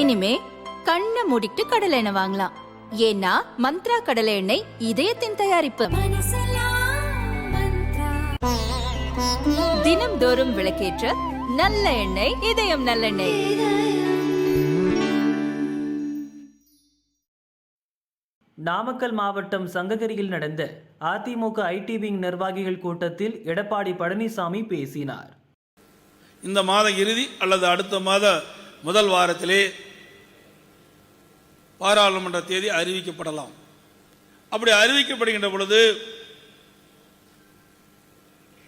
இனிமே கண்ணை மூடிட்டு கடலை எண்ணெய் வாங்கலாம். ஏன்னா மந்த்ரா கடலை எண்ணெய் இதயத்தின் தயாரிப்பு. தினம்தோறும் விளக்கேற்ற நல்ல எண்ணெய் இதயம் நல்லெண்ணெய் நாமக்கல் மாவட்டம் சங்ககிரியில் நடந்த அதிமுக ஐடி விங் நிர்வாகிகள் கூட்டத்தில் எடப்பாடி பழனிசாமி பேசினார். இந்த மாத இறுதி அல்லது அடுத்த மாத முதல் வாரத்திலே பாராளுமன்ற தேதி அறிவிக்கப்படலாம். அப்படி அறிவிக்கப்படுகின்ற பொழுது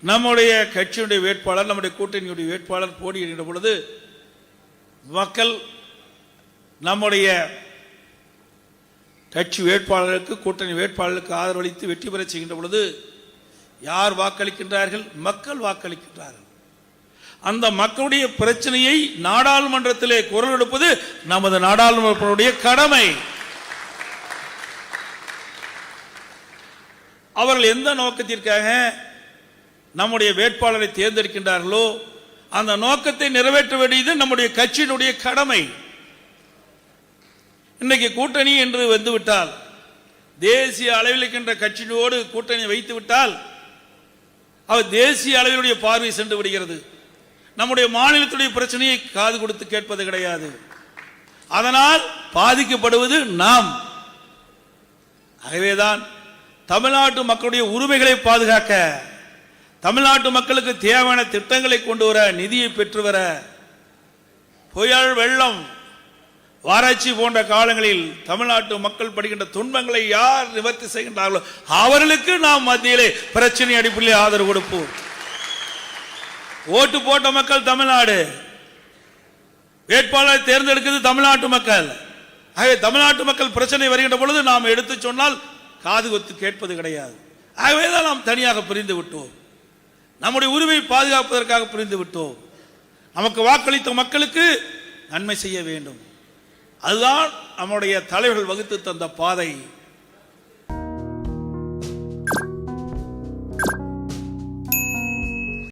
நம்முடைய கட்சியினுடைய வேட்பாளர் நம்முடைய கூட்டணியுடைய வேட்பாளர் போட்டியிடுகின்ற பொழுது மக்கள் நம்முடைய கட்சி வேட்பாளருக்கு கூட்டணி வேட்பாளருக்கு ஆதரவளித்து வெற்றி பெறச் செய்கின்ற பொழுது யார் வாக்களிக்கின்றார்கள்? மக்கள் வாக்களிக்கின்றார்கள். அந்த மக்களுடைய பிரச்சனையை நாடாளுமன்றத்திலே குரல் எடுப்பது நமது நாடாளுமன்றத்தினுடைய கடமை. அவர்கள் எந்த நோக்கத்திற்காக நம்முடைய வேட்பாளரை தேர்ந்தெடுக்கின்றார்களோ அந்த நோக்கத்தை நிறைவேற்ற வேண்டியது நம்முடைய கட்சியினுடைய கடமை. இன்னைக்கு கூட்டணி என்று வந்துவிட்டால் தேசிய அளவில் இருக்கின்ற கட்சியோடு கூட்டணி வைத்து விட்டால் அவர் தேசிய அளவிலுடைய பார்வை சென்று விடுகிறது. நம்முடைய மாநிலத்துடைய பிரச்சனையை காது கொடுத்து கேட்பது கிடையாது. அதனால் பாதிக்கப்படுவது நாம். ஆகவேதான் தமிழ்நாட்டு மக்களுடைய உரிமைகளை பாதுகாக்க தமிழ்நாட்டு மக்களுக்கு தேவையான திட்டங்களை கொண்டு வர நிதியை பெற்று வர புயல் வெள்ளம் வாராய்ச்சி போன்ற காலங்களில் தமிழ்நாட்டு மக்கள் படுகின்ற துன்பங்களை யார் நிவர்த்தி செய்கின்றார்களோ அவர்களுக்கு நாம் மத்தியிலே பிரச்சனை அடிப்படையில் ஆதரவு கொடுப்போம். ஓட்டு போட்ட மக்கள் தமிழ்நாடு. வேட்பாளரை தேர்ந்தெடுக்கிறது தமிழ்நாட்டு மக்கள். ஆகவே தமிழ்நாட்டு மக்கள் பிரச்சனை வருகின்ற பொழுது நாம் எடுத்து சொன்னால் காது கொத்து கேட்பது கிடையாது. ஆகவே தான் நாம் தனியாக பிரிந்து விட்டோம். நம்முடைய உரிமை பாதுகாப்பதற்காக பிரிந்து விட்டோம். நமக்கு வாக்களித்த மக்களுக்கு நன்மை செய்ய வேண்டும். அதுதான் நம்முடைய தலைவர்கள் வகுத்து தந்த பாதை.